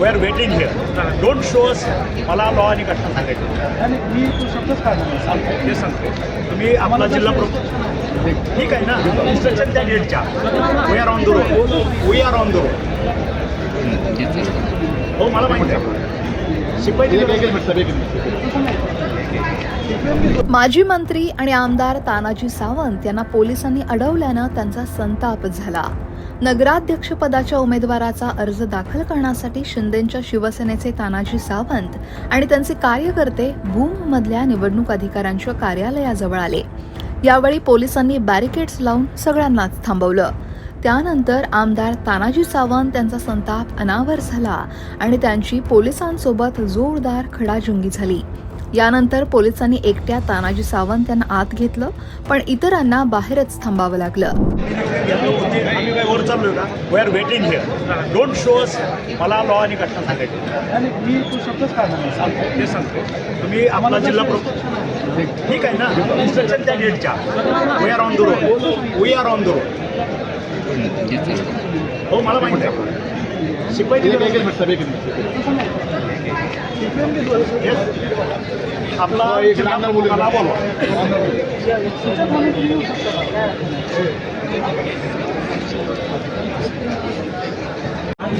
We are waiting here don't show us मला law आणि घटना सांगायची आणि मी तो शब्दच काढला सांगतो. ते सांगतो. तुम्ही आपला जिल्हा प्रमुख. ठीक आहे ना? इन्स्ट्रक्शन त्या डेटच्या we are on the road we are on the road हो मला माहिती आहे. शिपाई माजी मंत्री आणि आमदार तानाजी सावंत यांना पोलिसांनी अडवल्यानं त्यांचा संताप झाला. नगराध्यक्षपदाच्या उमेदवाराचा अर्ज दाखल करण्यासाठी शिंदेच्या शिवसेनेचे तानाजी सावंत आणि त्यांचे कार्यकर्ते भूममधल्या निवडणूक अधिकाऱ्यांच्या कार्यालयाजवळ आले. यावेळी पोलिसांनी बॅरिकेड्स लावून सगळ्यांनाच थांबवलं. त्यानंतर आमदार तानाजी सावंत त्यांचा संताप अनावर झाला आणि त्यांची पोलिसांसोबत जोरदार खडाजुंगी झाली. यानंतर पोलिसांनी एकट्या तानाजी सावंत यांना आत घेतलं पण इतरांना बाहेरच थांबावं लागलं. आम्ही काय वर चाललोय का? We are waiting here don't show us मला लॉ आणि घटना सांगायची. आणि मी तो शब्दच काढला सांगतो. ते सांगतो. तुम्ही आपला जिल्हा प्रमुख ठीक आहे ना? इन्स्ट्रक्शन त्या डेटच्या we are on the road we are on the road हो मला माहिती आहे. आपला जिल्हा प्रमुखाला बोलवा.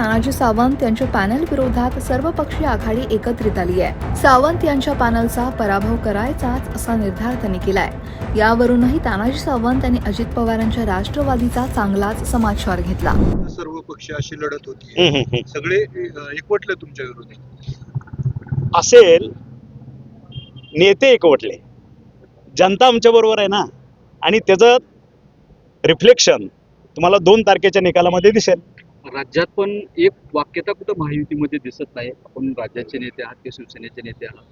तानाजी सावंत यांच्या पॅनल विरोधात सर्वपक्षीय आघाडी एकत्रित आली आहे. सावंत यांच्या पॅनलचा पराभव करायचाच असा निर्धार त्यांनी केलाय. यावरूनही तानाजी सावंत यांनी अजित पवारांच्या राष्ट्रवादीचा चांगलाच समाचार घेतला. सर्व पक्ष अशी लढत होती. सगळे एकवटले तुमच्या विरोधात असेल नेते एकवटले. जनता आमच्या बरोबर आहे ना? आणि त्याचं रिफ्लेक्शन तुम्हाला दोन तारखेच्या निकालामध्ये दिसेल. राज्यात पण एक वाक्यता कुठं महायुतीमध्ये दिसत नाही. आपण राज्याचे नेते आहात ते शिवसेनेचे नेते आहात.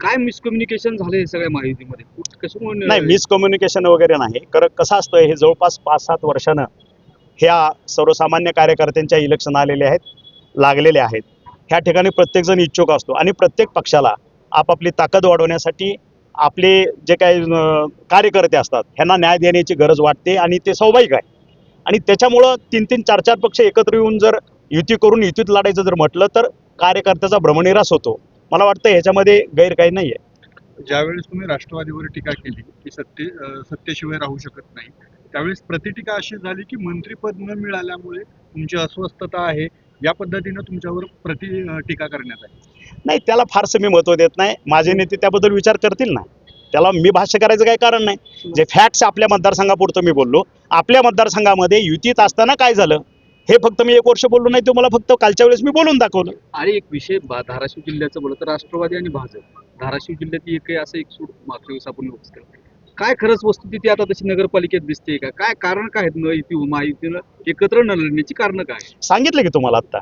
काय मिसकम्युनिकेशन झालं हे सगळ्या महायुतीमध्ये? कसं नाही मिसकम्युनिकेशन वगैरे नाही. कारण कसं असतं हे जवळपास पाच सात वर्षानं ह्या सर्वसामान्य कार्यकर्त्यांच्या इलेक्शन आलेले आहेत लागलेले आहेत. ह्या ठिकाणी प्रत्येकजण इच्छुक असतो. आणि प्रत्येक पक्षाला आपापली ताकद वाढवण्यासाठी आपले जे काही कार्यकर्ते असतात ह्यांना न्याय देण्याची गरज वाटते आणि ते स्वाभाविक आहे. आणि त्याच्यामुळं तीन तीन चार चार पक्ष एकत्र येऊन जर युती करून युतीत लढायचं जर म्हटलं तर कार्यकर्त्याचा भ्रमनिरास होतो. मला वाटतं ह्याच्यामध्ये गैर काही नाही आहे ज्यावेळेस तुम्ही राष्ट्रवादीवर टीका केली की सत्ते सत्तेशिवाय राहू शकत नाही त्यावेळेस प्रतिटीका अशी झाली की मंत्रीपद न मिळाल्यामुळे तुमची अस्वस्थता आहे या पद्धतीनं तुमच्यावर प्रति टीका करण्यात आली. नाही त्याला फारसं मी महत्त्व देत नाही. माझे नेते त्याबद्दल विचार करतील ना. त्याला मी भाष्य करायचं काही कारण नाही. जे फॅक्ट्स आपल्या मतदारसंघापुरतं मी बोललो. आपल्या मतदारसंघामध्ये युतीत असताना काय झालं? हे फक्त मी एक वर्ष बोललो नाही तो मला फक्त कालच्या वेळेस मी बोलून दाखवलं. आणि एक विषय धाराशिव जिल्ह्याचं बोललं तर राष्ट्रवादी आणि भाजप. धाराशिव जिल्ह्यात एक असं एक सूट मागच्या वेळेस आपण काय खरंच वस्तुस्थिती आता तशी नगरपालिकेत दिसते का? काय कारण काय आहेत? न युती महायुतीनं एकत्र न लढण्याची कारण काय? सांगितलं की तुम्हाला आत्ता.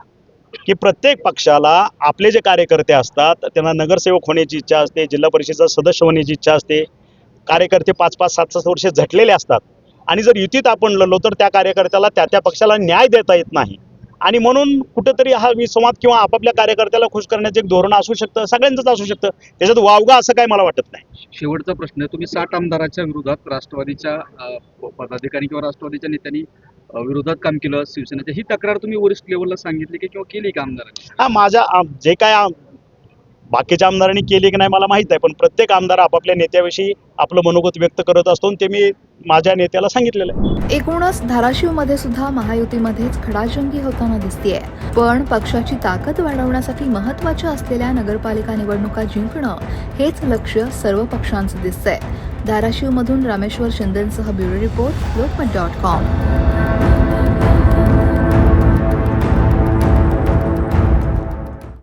की प्रत्येक पक्षाला आपले जे कार्यकर्ते असतात त्यांना नगरसेवक होण्याची इच्छा असते जिल्हा परिषदेचा सदस्य होण्याची इच्छा असते. कार्यकर्ते पाच पाच सात सात वर्ष झटलेले असतात. आणि जर युतीत आपण लढलो तर त्या कार्यकर्त्याला त्या त्या पक्षाला न्याय देता येत नाही. आणि म्हणून कुठंतरी हा विसंवाद किंवा आपापल्या कार्यकर्त्याला खुश करण्याचं एक धोरण असू शकतं सगळ्यांचंच असू शकतं. त्याच्यात वावगा असं काय मला वाटत नाही. शेवटचा प्रश्न तुम्ही साठ आमदाराच्या विरोधात राष्ट्रवादीच्या पदाधिकारी किंवा राष्ट्रवादीच्या नेत्यांनी विरोधात काम केलं शिवसेनेच्या ही तक्रार तुम्ही वरिष्ठ लेवलला सांगितली की किंवा केली का आमदारांनी? हा माझ्या जे काय बाकीच्या आमदारांनी केली की नाही मला माहीत आहे पण प्रत्येक आमदार आपापल्या नेत्याविषयी आपलं मनोगत व्यक्त करत असतो ते मी माझ्या नेत्याला सांगितलेलं आहे. एकूणच धाराशिवमध्ये सुद्धा महायुतीमध्येच खडाजंगी होताना दिसतीये. पण पक्षाची ताकद वाढवण्यासाठी महत्त्वाच्या असलेल्या नगरपालिका निवडणुका जिंकणं हेच लक्ष सर्व पक्षांचं दिसतंय. धाराशिवमधून Rameshwar शिंदेसह bureau report Lokmat dot com.